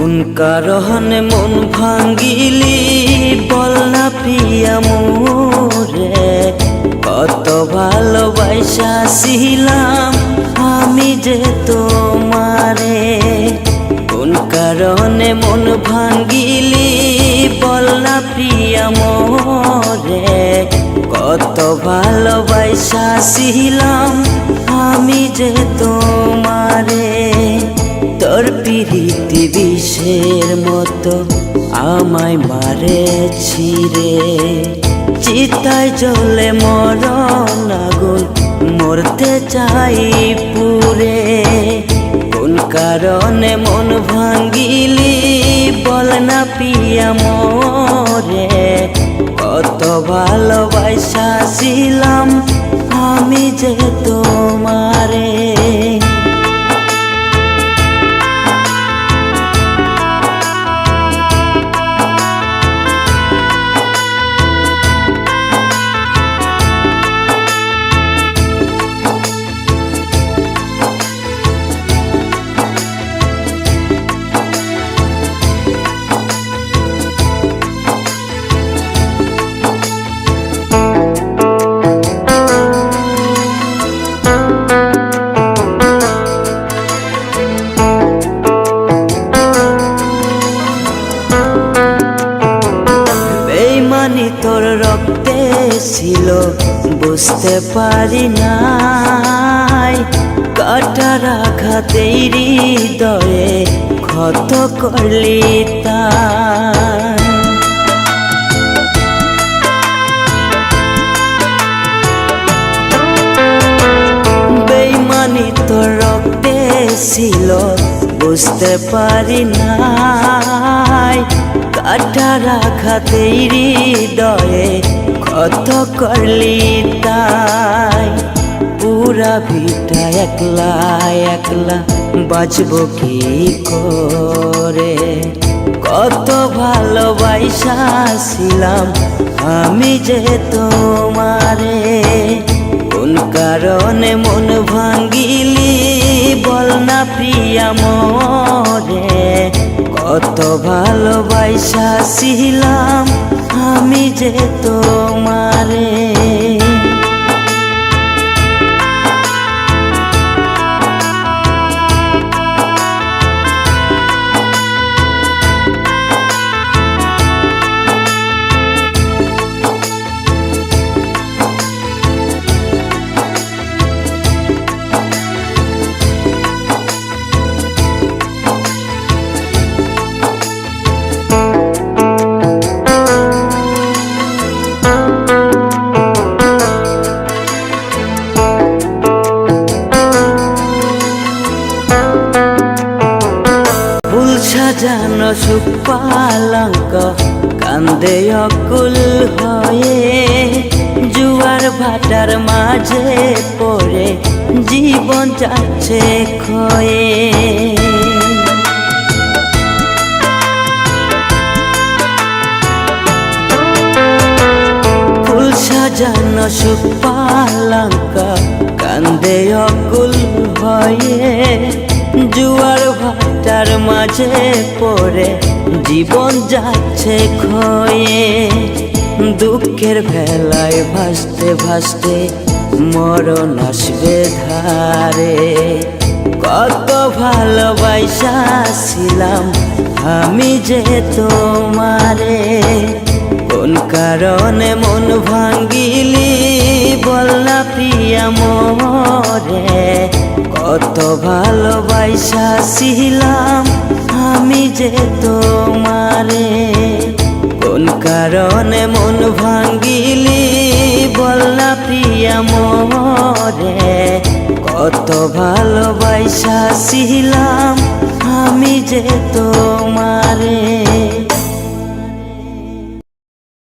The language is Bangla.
কারণে মন ভাঙ্গিলি, বল না প্রিয়া মোরে, কত ভালোবাসা ছিলাম আমি যে তোমারে। কোন কারণে মন ভাঙ্গিলি, বল না প্রিয়া মোরে, কত ভালোবাসা ছিলাম আমি যে তোমারে। পিরিতি বিষের মতো আমায় মারেছি রে চিতায় জলে মরণ আগুন মরতে চাই পুরে। কোন কারণে মন ভাঙ্গিলি বল না পিয়া মরে। কত ভালোবাসা ছিলাম আমি যে তোমারে। বেইমানি তোর রক্তে ছিল, বুঝতে পারি নাই। কাটার আঘাতেই হৃদয়ে ক্ষত করলি তাই। বেইমানি তোর রক্তে ছিল, বুঝতে পারি নাই। কাটার আঘাতেই হৃদয়ে কত করলি তাই। পুরা ভিটা একলা একলা বাঁচব কি করে? কত ভালোবাসা ছিলাম আমি যে তোমারে ভালোবাসা ছিলাম আমি যে তোমারে। ফুল সাজানো সুখ পালঙ্ক কান্দে অকুল হয়ে জুয়ার ভাটার মাঝে পড়ে জীবন যাচ্ছে ক্ষয়ে। ফুল সাজানো সুখ পালঙ্ক কান্দে অকুল হয়ে জুয়ার ভাটার মাঝে পড়ে, জীবন যাচ্ছে খয়ে দুঃখের ভেলায় ভাসতে ভাসতে মরণ আসবে ধারে। কত ভালোবাসা ছিলাম আমি যে তোমারে। কোন কারণে মন ভাঙ্গিলি বল না প্রিয়া মরে। কত ভালোবাসা ছিলাম আমি যে তোমারে। কোন কারণে মন ভাঙ্গিলি বল না প্রিয়া মরে। কত ভালোবাসা ছিলাম আমি যে তোমারে।